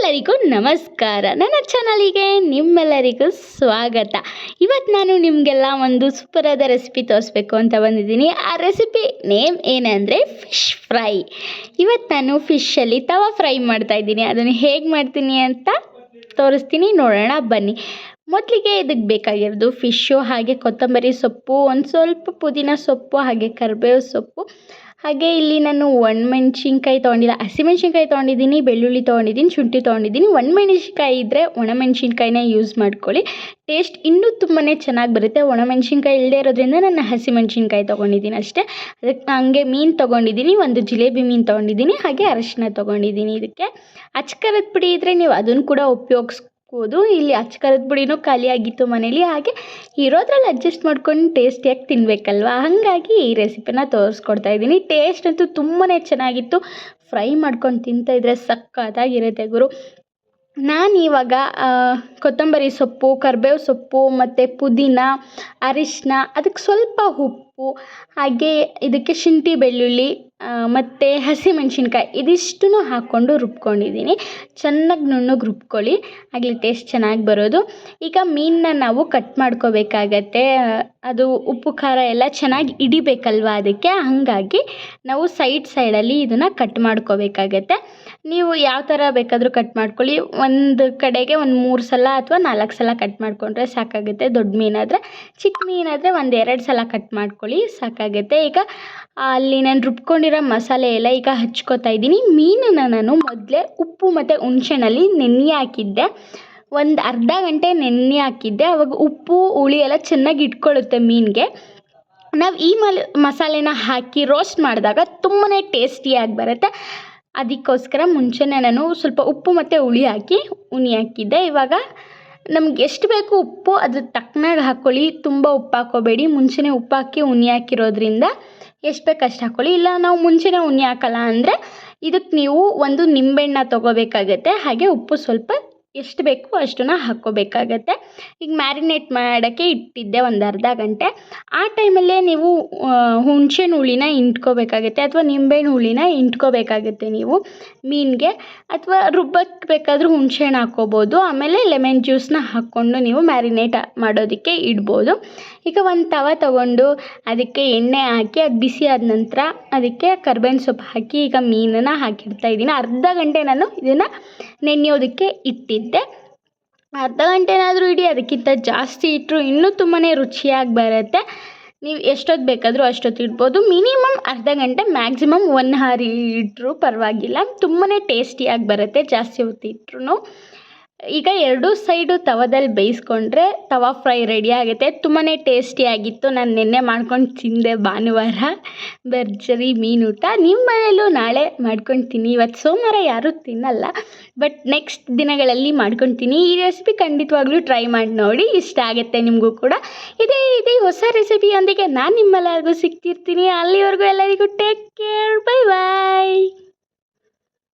ಎಲ್ಲರಿಗೂ ನಮಸ್ಕಾರ. ನನ್ನ ಚಾನಲಿಗೆ ನಿಮ್ಮೆಲ್ಲರಿಗೂ ಸ್ವಾಗತ. ಇವತ್ತು ನಾನು ನಿಮಗೆಲ್ಲ ಒಂದು ಸೂಪರಾದ ರೆಸಿಪಿ ತೋರಿಸ್ಬೇಕು ಅಂತ ಬಂದಿದ್ದೀನಿ. ಆ ರೆಸಿಪಿ ನೇಮ್ ಏನಂದರೆ ಫಿಶ್ ಫ್ರೈ ಇವತ್ತು ನಾನು ಫಿಶಲ್ಲಿ ತವಾ ಫ್ರೈ ಮಾಡ್ತಾ ಇದ್ದೀನಿ. ಅದನ್ನು ಹೇಗೆ ಮಾಡ್ತೀನಿ ಅಂತ ತೋರಿಸ್ತೀನಿ. ನೋಡೋಣ, ಬನ್ನಿ. ಮೊದಲಿಗೆ ಇದಕ್ಕೆ ಬೇಕಾಗಿರೋದು ಫಿಶ್ಶು ಹಾಗೆ ಕೊತ್ತಂಬರಿ ಸೊಪ್ಪು, ಒಂದು ಸ್ವಲ್ಪ ಪುದೀನ ಸೊಪ್ಪು, ಹಾಗೆ ಕರಿಬೇವು ಸೊಪ್ಪು. ಹಾಗೆ ಇಲ್ಲಿ ನಾನು ಒಣಮೆಣ್ಸಿನ್ಕಾಯಿ ತೊಗೊಂಡಿಲ್ಲ. ಹಸಿಮೆಣ್ಸಿನ್ಕಾಯಿ ತೊಗೊಂಡಿದ್ದೀನಿ, ಬೆಳ್ಳುಳ್ಳಿ ತೊಗೊಂಡಿದ್ದೀನಿ, ಶುಂಠಿ ತೊಗೊಂಡಿದ್ದೀನಿ. ಒಣಮೆಣ್ಸಿನ್ಕಾಯಿ ಇದ್ದರೆ ಒಣಮೆಣ್ಸಿನ್ಕಾಯಿನೇ ಯೂಸ್ ಮಾಡ್ಕೊಳ್ಳಿ. ಟೇಸ್ಟ್ ಇನ್ನೂ ತುಂಬಾ ಚೆನ್ನಾಗಿ ಬರುತ್ತೆ. ಒಣಮೆಣ್ಸಿನ್ಕಾಯಿ ಇಲ್ಲದೆ ಇರೋದ್ರಿಂದ ನಾನು ಹಸಿಮೆಣ್ಸಿನ್ಕಾಯಿ ತೊಗೊಂಡಿದ್ದೀನಿ ಅಷ್ಟೇ. ಅದಕ್ಕೆ ಹಂಗೆ ಮೀನು ತೊಗೊಂಡಿದ್ದೀನಿ, ಒಂದು ಜಿಲೇಬಿ ಮೀನು ತೊಗೊಂಡಿದ್ದೀನಿ, ಹಾಗೆ ಅರಶಿನ ತೊಗೊಂಡಿದ್ದೀನಿ ಇದಕ್ಕೆ. ಅಚ್ಕರದ ಪುಡಿ ಇದ್ದರೆ ನೀವು ಅದನ್ನು ಕೂಡ ಉಪಯೋಗಿಸ್ ಬೋದು ಇಲ್ಲಿ ಅಚ್ಕರದ ಪುಡಿನೂ ಖಾಲಿ ಆಗಿತ್ತು ಮನೇಲಿ. ಹಾಗೆ ಇರೋದ್ರಲ್ಲಿ ಅಡ್ಜಸ್ಟ್ ಮಾಡ್ಕೊಂಡು ಟೇಸ್ಟಿಯಾಗಿ ತಿನ್ನಬೇಕಲ್ವ ಹಾಗಾಗಿ ಈ ರೆಸಿಪಿನ ತೋರಿಸ್ಕೊಡ್ತಾ ಇದ್ದೀನಿ. ಟೇಸ್ಟ್ ಅಂತೂ ತುಂಬಾ ಚೆನ್ನಾಗಿತ್ತು. ಫ್ರೈ ಮಾಡ್ಕೊಂಡು ತಿಂತಾಯಿದ್ರೆ ಸಕ್ಕತ್ತಾಗಿರುತ್ತೆ ಗುರು. ನಾನು ಇವಾಗ ಕೊತ್ತಂಬರಿ ಸೊಪ್ಪು, ಕರಿಬೇವು ಸೊಪ್ಪು, ಮತ್ತು ಪುದೀನ ಅರಿಶಿನ ಅದಕ್ಕೆ ಸ್ವಲ್ಪ ಉಪ್ಪು. ಹಾಗೆ ಇದಕ್ಕೆ ಶುಂಠಿ, ಬೆಳ್ಳುಳ್ಳಿ ಮತ್ತು ಹಸಿಮೆಣ್ಸಿನ್ಕಾಯಿ ಇದಿಷ್ಟನ್ನು ಹಾಕ್ಕೊಂಡು ರುಬ್ಕೊಂಡಿದ್ದೀನಿ. ಚೆನ್ನಾಗಿ ನುಣ್ಣಗೆ ರುಬ್ಕೊಳ್ಳಿ. ಆಗಲಿ ಟೇಸ್ಟ್ ಚೆನ್ನಾಗಿ ಬರೋದು. ಈಗ ಮೀನನ್ನ ನಾವು ಕಟ್ ಮಾಡ್ಕೋಬೇಕಾಗತ್ತೆ. ಅದು ಉಪ್ಪು, ಖಾರ ಎಲ್ಲ ಚೆನ್ನಾಗಿ ಹಿಡಿಬೇಕಲ್ವ ಅದಕ್ಕೆ? ಹಾಗಾಗಿ ನಾವು ಸೈಡ್ ಸೈಡಲ್ಲಿ ಇದನ್ನು ಕಟ್ ಮಾಡ್ಕೋಬೇಕಾಗತ್ತೆ. ನೀವು ಯಾವ ಥರ ಬೇಕಾದರೂ ಕಟ್ ಮಾಡ್ಕೊಳ್ಳಿ. ಒಂದು ಕಡೆಗೆ ಒಂದು ಮೂರು ಸಲ ಅಥವಾ ನಾಲ್ಕು ಸಲ ಕಟ್ ಮಾಡಿಕೊಂಡ್ರೆ ಸಾಕಾಗುತ್ತೆ. ದೊಡ್ಡ ಮೀನಾದರೆ ಚಿಕ್ಕ ಮೀನಾದರೆ ಒಂದು ಎರಡು ಸಲ ಕಟ್ ಮಾಡ್ಕೊಳ್ಳಿ. ಸಾಕಾಗುತ್ತೆ. ಈಗ ಅಲ್ಲಿ ನಾನು ರುಬ್ಕೊಂಡಿರೋ ಮಸಾಲೆ ಎಲ್ಲ ಈಗ ಹಚ್ಕೋತಾ ಇದ್ದೀನಿ. ಮೀನನ್ನು ನಾನು ಮೊದಲೇ ಉಪ್ಪು ಮತ್ತು ಹುಣ್ಸೆನಲ್ಲಿ ನೆನೆ ಹಾಕಿದ್ದೆ. ಒಂದು ಅರ್ಧ ಗಂಟೆ ನೆನೆ ಹಾಕಿದ್ದೆ. ಅವಾಗ ಉಪ್ಪು, ಹುಳಿ ಎಲ್ಲ ಚೆನ್ನಾಗಿ ಇಟ್ಕೊಳ್ಳುತ್ತೆ ಮೀನಿಗೆ. ನಾವು ಈ ಮಲ್, ಮಸಾಲೆನ ಹಾಕಿ ರೋಸ್ಟ್ ಮಾಡಿದಾಗ ತುಂಬಾ ಟೇಸ್ಟಿಯಾಗಿ ಬರುತ್ತೆ. ಅದಕ್ಕೋಸ್ಕರ ಮುಂಚೆನೇ ನಾನು ಸ್ವಲ್ಪ ಉಪ್ಪು ಮತ್ತು ಹುಳಿ ಹಾಕಿ ಉನಿ ಹಾಕಿದ್ದೆ. ಇವಾಗ ನಮ್ಗೆ ಎಷ್ಟು ಬೇಕು ಉಪ್ಪು ಅದ್ರ ತಕ್ಕನಾಗಿ ಹಾಕ್ಕೊಳ್ಳಿ ತುಂಬ ಉಪ್ಪು ಹಾಕ್ಕೋಬೇಡಿ. ಮುಂಚೆನೇ ಉಪ್ಪು ಹಾಕಿ ಉನಿ ಹಾಕಿರೋದ್ರಿಂದ ಎಷ್ಟು ಬೇಕು ಅಷ್ಟು ಹಾಕ್ಕೊಳ್ಳಿ ಇಲ್ಲ ನಾವು ಮುಂಚೆನೇ ಉನಿ ಹಾಕಲ್ಲ ಅಂದರೆ ಇದಕ್ಕೆ ನೀವು ಒಂದು ನಿಂಬೆಹಣ್ಣ ತೊಗೋಬೇಕಾಗತ್ತೆ. ಹಾಗೆ ಉಪ್ಪು ಸ್ವಲ್ಪ ಎಷ್ಟು ಬೇಕು ಅಷ್ಟನ್ನು ಹಾಕ್ಕೋಬೇಕಾಗತ್ತೆ. ಈಗ ಮ್ಯಾರಿನೇಟ್ ಮಾಡೋಕ್ಕೆ ಇಟ್ಟಿದ್ದೆ ಒಂದು ಅರ್ಧ ಗಂಟೆ. ಆ ಟೈಮಲ್ಲೇ ನೀವು ಹುಣ್ಸೆಹಣ್ಣು ಹುಳಿನ ಇಂಟ್ಕೋಬೇಕಾಗುತ್ತೆ ಅಥವಾ ನಿಂಬೆಹಣ್ಣು ಹುಳಿನ ಇಂಟ್ಕೋಬೇಕಾಗುತ್ತೆ ನೀವು ಮೀನಿಗೆ. ಅಥವಾ ರುಬ್ಬಕ್ಕೆ ಬೇಕಾದರೂ ಹುಣ್ಸೆಹಣ್ಣು ಹಾಕ್ಕೋಬೋದು. ಆಮೇಲೆ ಲೆಮನ್ ಜ್ಯೂಸನ್ನ ಹಾಕ್ಕೊಂಡು ನೀವು ಮ್ಯಾರಿನೇಟ್ ಮಾಡೋದಕ್ಕೆ ಇಡ್ಬೋದು. ಈಗ ಒಂದು ತವ ತೊಗೊಂಡು ಅದಕ್ಕೆ ಎಣ್ಣೆ ಹಾಕಿ, ಅದು ಬಿಸಿ ಆದ ನಂತರ ಅದಕ್ಕೆ ಕರ್ಬೇವಿನ ಸೊಪ್ಪು ಹಾಕಿ ಈಗ ಮೀನನ್ನು ಹಾಕಿಡ್ತಾ ಇದ್ದೀನಿ. ಅರ್ಧ ಗಂಟೆ ನಾನು ಇದನ್ನು ನೆನೆಯೋದಕ್ಕೆ ಇಟ್ಟಿದ್ದೆ ಅರ್ಧ ಗಂಟೆನಾದರೂ ಇಡಿ, ಅದಕ್ಕಿಂತ ಜಾಸ್ತಿ ಇಟ್ಟರು ಇನ್ನೂ ತುಂಬಾ ರುಚಿಯಾಗಿ ಬರುತ್ತೆ. ನೀವು ಎಷ್ಟೊತ್ತು ಬೇಕಾದರೂ ಅಷ್ಟೊತ್ತು ಇಡ್ಬೋದು. ಮಿನಿಮಮ್ ಅರ್ಧ ಗಂಟೆ, ಮ್ಯಾಕ್ಸಿಮಮ್ ಒನ್ ಹಾರಿ ಇಟ್ಟರೂ ಪರವಾಗಿಲ್ಲ. ತುಂಬಾ ಟೇಸ್ಟಿಯಾಗಿ ಬರುತ್ತೆ ಜಾಸ್ತಿ ಹೊತ್ತು ಇಟ್ರು ಈಗ ಎರಡೂ ಸೈಡು ತವದಲ್ಲಿ ಬೇಯಿಸ್ಕೊಂಡ್ರೆ ತವಾ ಫ್ರೈ ರೆಡಿ ಆಗುತ್ತೆ. ತುಂಬಾ ಟೇಸ್ಟಿಯಾಗಿತ್ತು ನಾನು ನಿನ್ನೆ ಮಾಡ್ಕೊಂಡು ತಿಂದೆ ಭಾನುವಾರ. ಭರ್ಜರಿ ಮೀನು ಊಟ. ನಿಮ್ಮ ಮನೆಯಲ್ಲೂ ನಾಳೆ ಮಾಡ್ಕೊತೀನಿ ಇವತ್ತು ಸೋಮವಾರ ಯಾರೂ ತಿನ್ನಲ್ಲ. ಬಟ್ ನೆಕ್ಸ್ಟ್ ದಿನಗಳಲ್ಲಿ ಮಾಡ್ಕೊಳ್ತೀನಿ ಈ ರೆಸಿಪಿ ಖಂಡಿತವಾಗ್ಲೂ ಟ್ರೈ ಮಾಡಿ ನೋಡಿ. ಇಷ್ಟ ಆಗುತ್ತೆ ನಿಮಗೂ ಕೂಡ. ಇದೇ ಇದೇ ಹೊಸ ರೆಸಿಪಿಯೊಂದಿಗೆ ನಾನು ನಿಮ್ಮೆಲ್ಲರಿಗೂ ಸಿಗ್ತಿರ್ತೀನಿ. ಅಲ್ಲಿವರೆಗೂ ಎಲ್ಲರಿಗೂ ಟೇಕ್ ಕೇರ್. Bye bye.